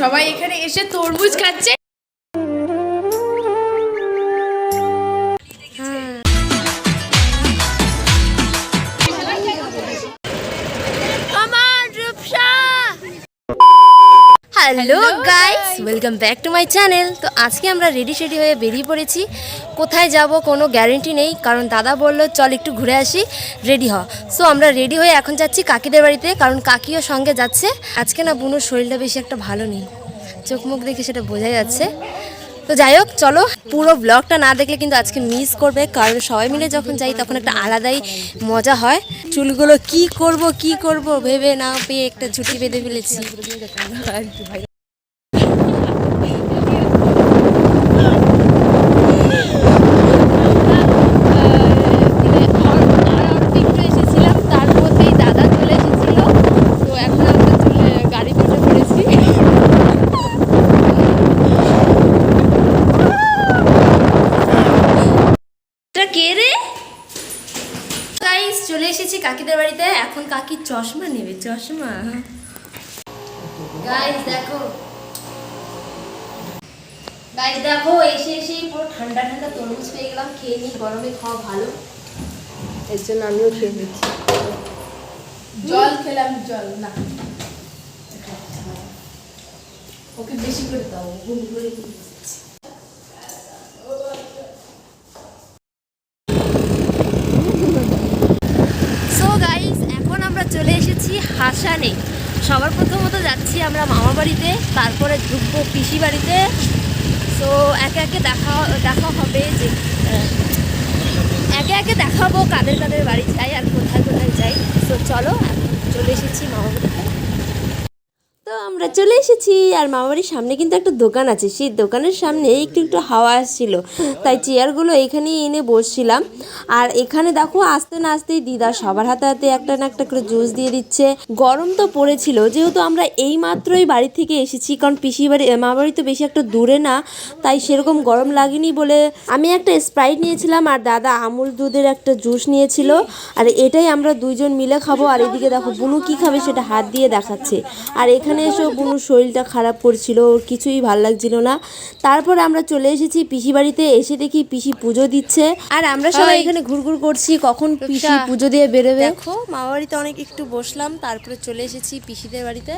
সবাই এখানে এসে তরমুজ খাচ্ছে। Hello guys welcome back to my channel তো আজকে আমরা রেডি সেডি হয়ে বেরিয়ে পড়েছি। কোথায় যাব কোনো গ্যারেন্টি নেই কারণ দাদা বলল চল একটু ঘুরে আসি রেডি হ। সো আমরা রেডি হয়ে এখন যাচ্ছি কাকিদের বাড়িতে কারণ কাকিও সঙ্গে যাচ্ছে। আজকে না বুনোর শরীরটা বেশি একটা ভালো নেই। চোখ মুখ দেখে সেটা বোঝা যাচ্ছে। তো যাই হোক, চলো পুরো ব্লগটা না দেখলে কিন্তু আজকে মিস করবে। কারণ সবাই মিলে যখন যাই তখন একটা আলাদাই মজা হয়। চুলগুলো কি করব কি করব ভেবে না পেয়ে একটা ছুটি বেঁধে ফেলেছি এসেছিলাম তার মধ্যেই দাদা চলে এসেছিল তো এখন আমরা চলে গাড়ি পেতে পড়েছি এটা কে রে গাইস চলে এসেছি কাকিদের বাড়িতে এখন কাকি চশমা নেবে চশমা। গাইস দেখো। গাইস দেখো এসে এসে পুরো ঠান্ডা ঠান্ডা তরমুজ পেয়ে গেলাম খেয়ে নিই গরমে খাওয়া ভালো। এর জন্য আমিও খেয়ে নিচ্ছি। জল খেলাম জল না। ওকে বেশি করে দাও ঘুম করে সো গাইস এখন আমরা চলে এসেছি নেই। সবার প্রথমত যাচ্ছি আমরা মামা বাড়িতে, তারপরে ঢুকবো পিসি বাড়িতে। তো একে একে দেখা দেখা হবে যে একে একে দেখাবো কাদের কাদের বাড়ি যাই আর কোথায় কোথায় যাই। তো চলো চলে এসেছি মামা বাড়িতে। আমরা চলে এসেছি আর মামাবাড়ির সামনে কিন্তু একটা দোকান আছে। সেই দোকানের সামনে একটু একটু হাওয়া আসছিল। তাই চেয়ারগুলো এখানেই এনে বসছিলাম। আর এখানে দেখো আস্তে না আসতেই দিদা সবার হাতে হাতে একটা না একটা করে জুস দিয়ে দিচ্ছে। গরম তো পড়েছিল, যেহেতু আমরা এই মাত্রই বাড়ি থেকে এসেছি, কারণ পিসি বাড়ি মামা বাড়ি তো বেশি একটা দূরে না, তাই সেরকম গরম লাগেনি বলে আমি একটা স্প্রাইট নিয়েছিলাম আর দাদা আমুল দুধের একটা জুস নিয়েছিল। আর এটাই আমরা দুইজন মিলে খাব। আর এদিকে দেখো বুনু কি খাবে সেটা হাত দিয়ে দেখাচ্ছে। আর এখানে এসেও বুনুর শরীরটা খারাপ করছিল ওর কিছুই ভালো লাগছিল না। তারপর আমরা চলে এসেছি পিসি বাড়িতে এসে দেখি পিসি পুজো দিচ্ছে। আর আমরা সবাই এখানে ঘুরঘুর করছি কখন পিসি পুজো দিয়ে বেরোবে? দেখো মামা বাড়িতে অনেক একটু বসলাম তারপরে চলে এসেছি পিসিদের বাড়িতে।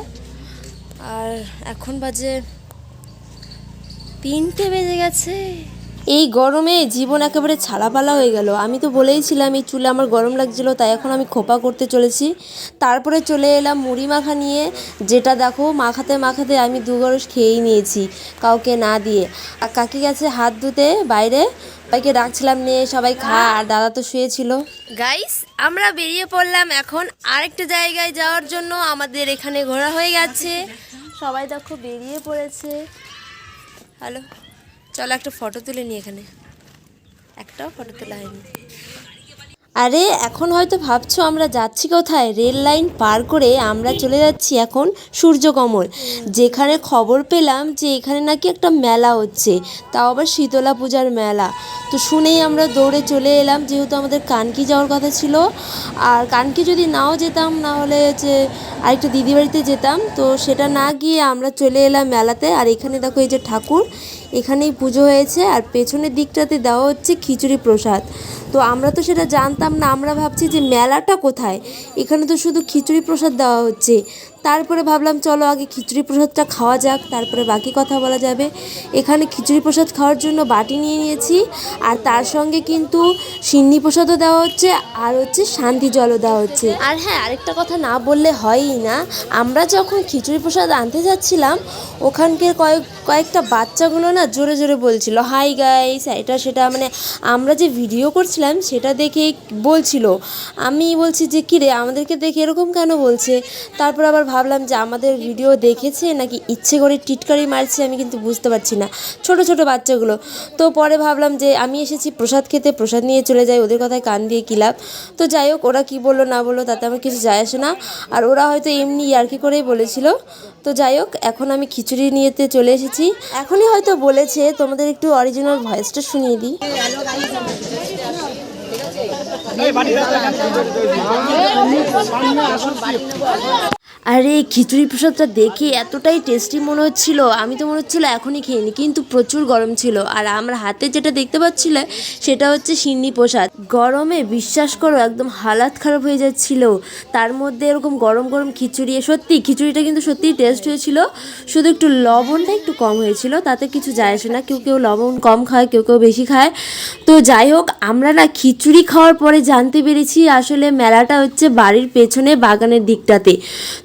আর এখন বাজে তিনটে বেজে গেছে। এই গরমে জীবন একেবারে ছাড়াপালা হয়ে গেল। আমি তো বলেইছিলাম, এই চুলে আমার গরম লাগছিল, তাই এখন আমি খোপা করতে চলেছি। তারপরে চলে এলাম মুড়ি মাখা নিয়ে, যেটা দেখো মাখাতে মাখাতে আমি দু গরস খেয়েই নিয়েছি, কাউকে না দিয়ে। আর কাকি গেছে হাত ধুতে বাইরে, সবাইকে ডাকছিলাম নিয়ে সবাই খা। আর দাদা তো শুয়েছিল। গাইস আমরা বেরিয়ে পড়লাম এখন আরেকটা জায়গায় যাওয়ার জন্য। আমাদের এখানে ঘোরা হয়ে গেছে। সবাই দেখো বেরিয়ে পড়েছে। হ্যালো চলো একটা ফটো তুলে নি এখানে। একটাও ফটো তোলা হয়নি। আরে, এখন হয়তো ভাবছ আমরা যাচ্ছি কোথায়? রেল লাইন পার করে আমরা চলে যাচ্ছি এখন সূর্যকমল যেখানে খবর পেলাম যে এখানে নাকি একটা মেলা হচ্ছে। তাও আবার শীতলা পূজার মেলা। তো শুনেই আমরা দৌড়ে চলে এলাম, যেহেতু আমাদের কানকি যাওয়ার কথা ছিল। আর কানকি যদি নাও যেতাম, না হলে যে আরেকটা দিদি বাড়িতে যেতাম, তো সেটা না গিয়ে আমরা চলে এলাম মেলাতে। আর এখানে দেখো এই যে ঠাকুর, এখানেই পুজো হয়েছে। আর পেছনের দিকটাতে দেওয়া হচ্ছে খিচুড়ি প্রসাদ। তো আমরা তো সেটা জানতাম না, আমরা ভাবছি যে মেলাটা কোথায়? এখানে তো শুধু খিচুড়ি প্রসাদ দেওয়া হচ্ছে। তারপরে ভাবলাম, চলো আগে খিচুড়ি প্রসাদটা খাওয়া যাক, তারপরে বাকি কথা বলা যাবে। এখানে খিচুড়ি প্রসাদ খাওয়ার জন্য বাটি নিয়ে নিয়েছি, আর তার সঙ্গে কিন্তু সিন্নি প্রসাদও দেওয়া হচ্ছে, আর হচ্ছে শান্তি জলও দেওয়া হচ্ছে। আর হ্যাঁ আরেকটা কথা না বললে হয়ই না, আমরা যখন খিচুড়ি প্রসাদ আনতে যাচ্ছিলাম, ওখানকার কয়েক, কয়েকটা বাচ্চাগুলো না জোরে জোরে বলছিল, হাই গাইস, এটা সেটা। মানে আমরা যে ভিডিও করছিলাম, সেটা দেখে বলছিল। আমি বলছি যে, কিরে, আমাদেরকে দেখে এরকম কেন বলছে? তারপর আবার ভাবলাম যে আমাদের ভিডিও দেখেছে নাকি ইচ্ছে করে টিটকারি মারছে আমি কিন্তু বুঝতে পারছি না। ছোট ছোট বাচ্চাগুলো। তো পরে ভাবলাম যে আমি এসেছি প্রসাদ খেতে, প্রসাদ নিয়ে চলে যাই, ওদের কথায় কান দিয়ে কী লাভ? তো যাই হোক, ওরা কী বলল, না বলল, তাতে আমার কিছু যায় আসে না। আর ওরা হয়তো এমনি ইয়ার্কি করেই বলেছিল। তো যাই হোক, এখন আমি খিচুড়ি নিয়েতে চলে এসেছি। এখনই হয়তো বলেছে, তোমাদের একটু অরিজিনাল ভয়েসটা শুনিয়ে দিই। আরে, খিচুড়ি প্রসাদটা দেখে এতটাই টেস্টি মনে হচ্ছিল। আমি তো মনে হচ্ছিল এখনই খেয়ে নি, কিন্তু প্রচুর গরম ছিল। আর আমার হাতে যেটা দেখতে পাচ্ছিলে, সেটা হচ্ছে সিন্নি প্রসাদ। গরমে বিশ্বাস করো, একদম হালাত খারাপ হয়ে যাচ্ছিল। তার মধ্যে এরকম গরম গরম খিচুড়ি সত্যি খিচুড়িটা কিন্তু সত্যিই টেস্ট হয়েছিল। শুধু একটু লবণটা একটু কম হয়েছিল, তাতে কিছু যায় আসে না। কেউ কেউ লবণ কম খায়, কেউ কেউ বেশি খায়। তো যাই হোক, আমরা না খিচুড়ি খাওয়ার পরে জানতে পেরেছি আসলে মেলাটা হচ্ছে বাড়ির পেছনে বাগানের দিকটাতে।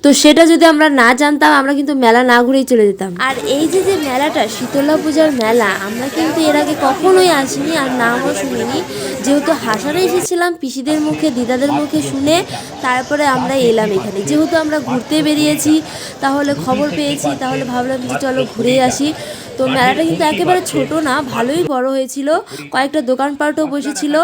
তো সেটা যদি আমরা না জানতাম, আমরা কিন্তু মেলা না ঘুরেই চলে যেতাম। আর এই যে যে মেলাটা, শীতলা পূজার মেলা, আমরা কিন্তু এর আগে কখনোই আসিনি আর নামও শুনিনি। যেহেতু হাসারে এসেছিলাম, পিসিদের মুখে, দিদাদের মুখে শুনে তারপরে আমরা এলাম এখানে। যেহেতু আমরা ঘুরতে বেরিয়েছি, তাহলে খবর পেয়েছি, তাহলে ভাবলাম যে চলো ঘুরে আসি। তো মেলাটা কিন্তু একেবারে ছোট না, ভালোই বড় হয়েছিল। কয়েকটা দোকানপাটও বসেছিল।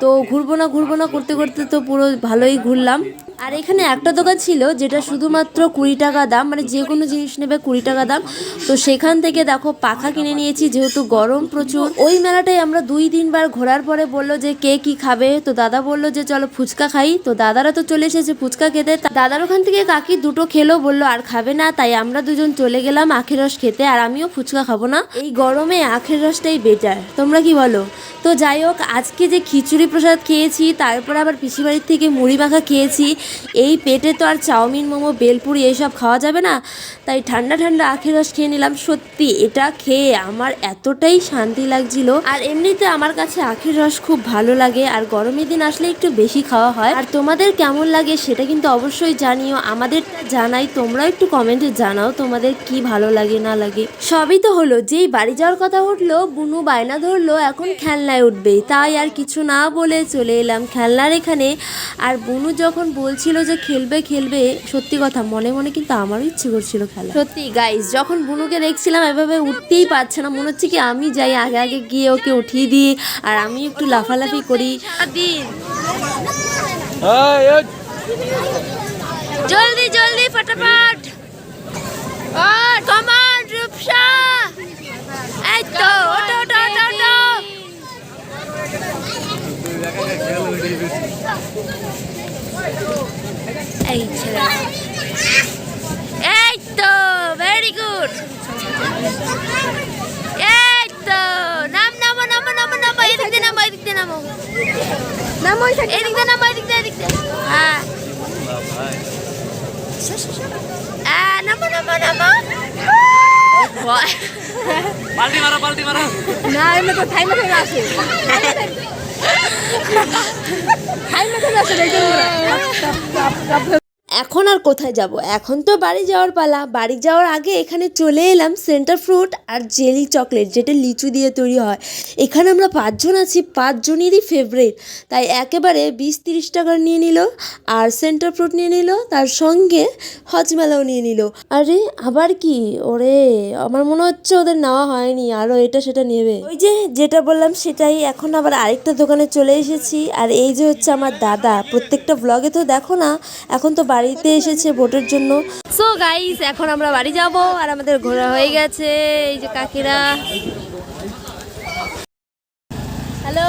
তো ঘুরবো না ঘুরবো না, করতে করতে তো পুরো ভালোই ঘুরলাম। আর এখানে একটা দোকান ছিল যেটা শুধুমাত্র কুড়ি টাকা দাম মানে যে কোনো জিনিস নেবে কুড়ি টাকা দাম। তো সেখান থেকে দেখো পাখা কিনে নিয়েছি, যেহেতু গরম প্রচুর। ওই মেলাটাই আমরা দুই তিনবার ঘোরার পরে বলল যে কে কি খাবে? তো দাদা বলল যে চলো ফুচকা খাই। তো দাদারা তো চলে এসেছে ফুচকা খেতে। দাদার ওখান থেকে কাকি দুটো খেলো, বলল আর খাবে না, তাই আমরা দুজন চলে গেলাম আখের রস খেতে, আর আমিও ফুচকা খাব না। এই গরমে আখের রসটাই বেটার তোমরা কি বলো? তো যাই হোক, আজকে যে খিচুড়ি প্রসাদ খেয়েছি, তারপর আবার পিসিবাড়ির থেকে মুড়ি মাখা খেয়েছি। এই পেটে তো আর চাউমিন, মোমো, বেলপুরি এইসব খাওয়া যাবে না। তাই ঠান্ডা ঠান্ডা আখের রস খেয়ে নিলাম। সত্যি, এটা খেয়ে আমার এতটাই শান্তি লাগছিল। আর এমনিতে আমার কাছে আখের রস খুব ভালো লাগে। আর গরমের দিন আসলে একটু বেশি খাওয়া হয়। আর তোমাদের কেমন লাগে সেটা কিন্তু অবশ্যই জানিও। আমাদের জানাই, তোমরাও একটু কমেন্টে জানাও তোমাদের কি ভালো লাগে, না লাগে। সবই তো হলো, যেই বাড়ি যাওয়ার কথা উঠল, বুনু বায়না ধরলো, এখন খেলনায় উঠবে তাই আর কিছু না বলে চলে এলাম খেলনার এখানে। আর বুনু যখন বলছিল যে খেলবে খেলবে সত্যি কথা মনে মনে কিন্তু আমারও ইচ্ছে করছিল খেলা। সত্যি গাইস যখন বুনুকে দেখছিলাম এভাবে উঠতেই পারছে না মনে হচ্ছে কি আমি যাই আগে আগে গিয়ে ওকে উঠিয়ে দিই আর আমি একটু লাফালাফি করি। জলদি জলদি ফটাফট। কমান রূপসা। এই তো ওটো ওটো ওটো ওটো এই ছেলে। এই তো ভেরি গুড এই তো নাম নামো নামো নামো নামো এদিক দিয়ে নামো এদিক দিয়ে নামো। নাম এদিক দিয়ে নামো এদিক দিয়ে এদিক দিয়ে। হ্যাঁ। আহ, নামো নামো নামো। পাল্টি মারো পাল্টি মারো। না এমনি তো থাইমে থাইমে আসে। থাইমে থাইমে আসে। এখন আর কোথায় যাব? এখন তো বাড়ি যাওয়ার পালা। বাড়ি যাওয়ার আগে এখানে চলে এলাম সেন্টার ফ্রুট আর জেলি চকলেট, যেটা লিচু দিয়ে তৈরি হয়। এখানে আমরা পাঁচজন আছি, পাঁচজনেরই ফেভারিট তাই একেবারে বিশ তিরিশ টাকার নিয়ে নিল, আর সেন্টার ফ্রুট নিয়ে নিল, তার সঙ্গে হজমেলাও নিয়ে নিল। আরে, আবার কি? ওরে, আমার মনে হচ্ছে ওদের নেওয়া হয়নি আরও এটা সেটা নেবে। ওই যে, যেটা বললাম সেটাই। এখন আবার আরেকটা দোকানে চলে এসেছি। আর এই যে হচ্ছে আমার দাদা, প্রত্যেকটা ব্লগে তো দেখো না, এখন তো বাড়িতে এসেছে ভোটের জন্য। সো গাইস এখন আমরা বাড়ি যাব আর আমাদের ঘোরা হয়ে গেছে। এই যে কাকিরা। হ্যালো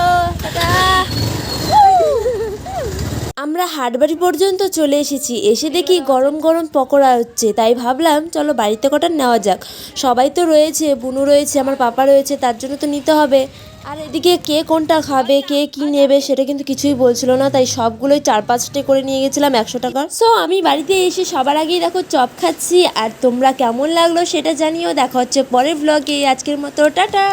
আমরা হাটবাড়ি পর্যন্ত চলে এসেছি। এসে দেখি গরম গরম পকোড়া হচ্ছে। তাই ভাবলাম চলো বাড়িতে কটা নেওয়া যাক। সবাই তো রয়েছে বুনু রয়েছে আমার পাপা রয়েছে তার জন্য তো নিতে হবে। আর এদিকে কে কোনটা খাবে, কে কি নেবে সেটা কিন্তু কিছুই বলছিল না, তাই সবগুলোই চার পাঁচটা করে নিয়ে গেছিলাম একশো টাকা। সো আমি বাড়িতে এসে সবার আগেই দেখো চপ খাচ্ছি, আর তোমরা কেমন লাগল সেটা জানিও। দেখা হচ্ছে পরের ব্লগে আজকের মতো, টাটা!